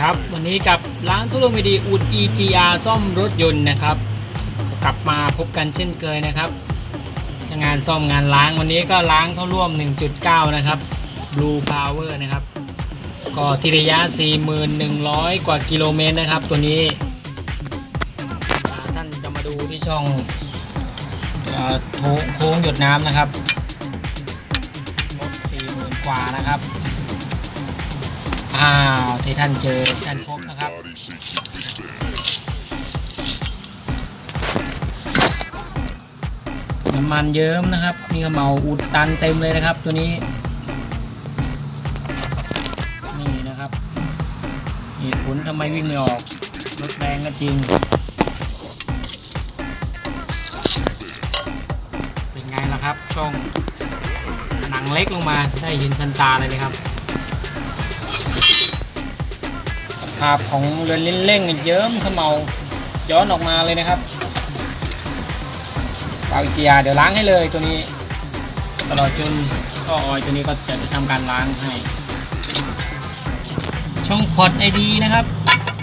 ครับ วันนี้กับร้านทุลมิดีอุด EGR ซ่อมรถยนต์นะครับ กลับมาพบกันเช่นเคยนะครับงานซ่อมงานล้างวันนี้ก็ล้างเข้าร่วม 1.9 นะครับ Blue Power นะครับ ก็ที่ระยะ 4,100 กว่ากิโลเมตรนะครับ ตัวนี้ ท่านจะมาดูที่ช่องโค้งโค้งหยดน้ำนะครับรถ40,000 กว่านะครับ อ้าวที่ท่านเจอท่านพบนะครับน้ำมันเยิ้มนะครับนี่ก็เมาอุดตันเต็มเลยนะครับ ตัวนี้ นี่นะครับเหตุผลทำไมวิ่งไม่ออกรถแรงก็จริง เป็นไงล่ะครับ ช่องหนังเล็กลงมาได้เห็นทันตาเลยนะครับ ภาพของเรือนลิ้นเร่งเยิ้มเขมเมาย้อนออกมาเลยนะครับปาวิจียาเดี๋ยวล้างให้เลยตัวนี้ ตลอดจนก็ออยตัวนี้ก็จะทำการล้างให้ ช่องพอร์ตไอดีนะครับ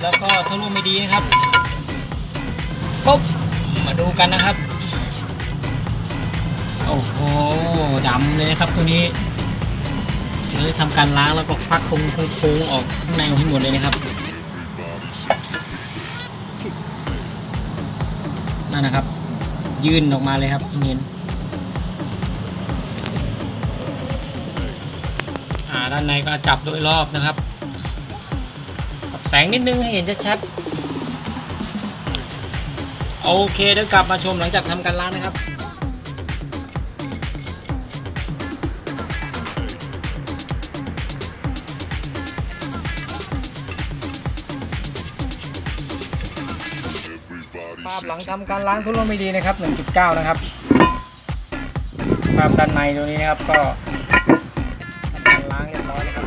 แล้วก็ทะลุไอดีนะครับปุ๊บมาดูกันนะครับโอ้โหดำเลยนะครับตัวนี้เดี๋ยวทำการล้างแล้วก็ฟักโค้งออกข้างในให้หมดเลยนะครับ นั่นนะครับ ยื่นออกมาเลยครับเห็นอ่าด้านในก็จับโดยรอบนะครับปรับแสงนิดนึงให้เห็นชัดๆโอเคเดี๋ยวกลับมาชมหลังจากทำการล้างนะครับ ภาพหลังทำการล้างทุลไม่ดีนะครับ 1.9 นะครับ ภาพด้านในตัวนี้นะครับก็การล้างเรียบร้อยนะครับ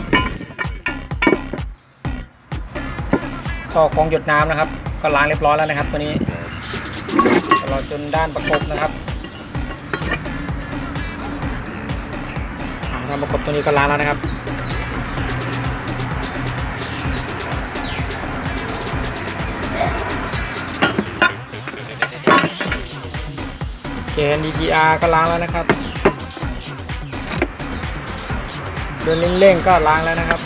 ท่อของหยดน้ำนะครับ ก็ล้างเรียบร้อยแล้วนะครับ ตัวนี้ตลอดจนด้านประกบนะครับด้านประกบตัวนี้ก็ล้างแล้วนะครับ เกน DGR ก็ล้างแล้วนะครับเดินเร่งๆก็ล้างแล้วนะครับ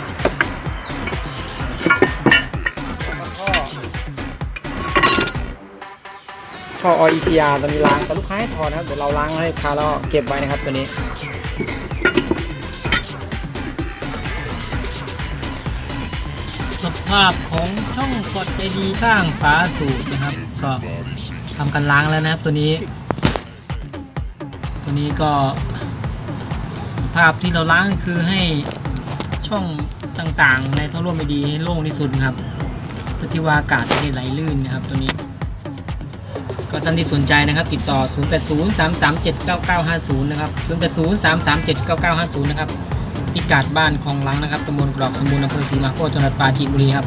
ท่อท่อ EGR ตอนนี้ล้างแต่ลูกค้าให้ถอดนะครับ เดี๋ยวเราล้างให้ค้าแล้วเก็บไว้นะครับตัวนี้สภาพของช่องกดไอดีข้างฝาสูบนะครับ ก็ทำการล้างแล้วนะครับตัวนี้ ตัวนี้ก็สภาพที่เราล้างคือให้ช่องต่างๆ ในท่อร่วมไอดีให้โล่งที่สุดครับเพื่อที่ว่าอากาศจะได้ไหลลื่นนะครับตัวนี้ ก็ท่านที่สนใจนะครับ ติดต่อ 0803379950 นะครับ 0803379950 นะครับพิกัดบ้านคลองลังนะครับตำบลกรอกสมบูรณ์อำเภอศรีมาโคจังหวัดปราจีนบุรีครับ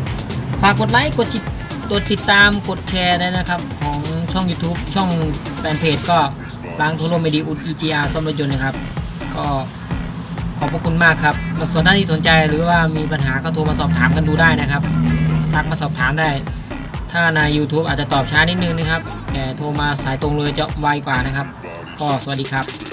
ฝากกดไลค์กดติดกดติดตามกดแชร์ได้นะครับ ของช่อง YouTube ช่องแฟนเพจก็ ล้างทุโรเมดีอุด EGR ซ่อมรถยนต์นะครับ ก็ขอบพระคุณมากครับส่วนท่านที่สนใจหรือว่ามีปัญหาก็โทรมาสอบถามกันดูได้นะครับทักมาสอบถามได้ ถ้าใน YouTube อาจจะตอบช้านิดนึงนะครับแต่โทรมาสายตรงเลยจะไวกว่านะครับ ก็สวัสดีครับ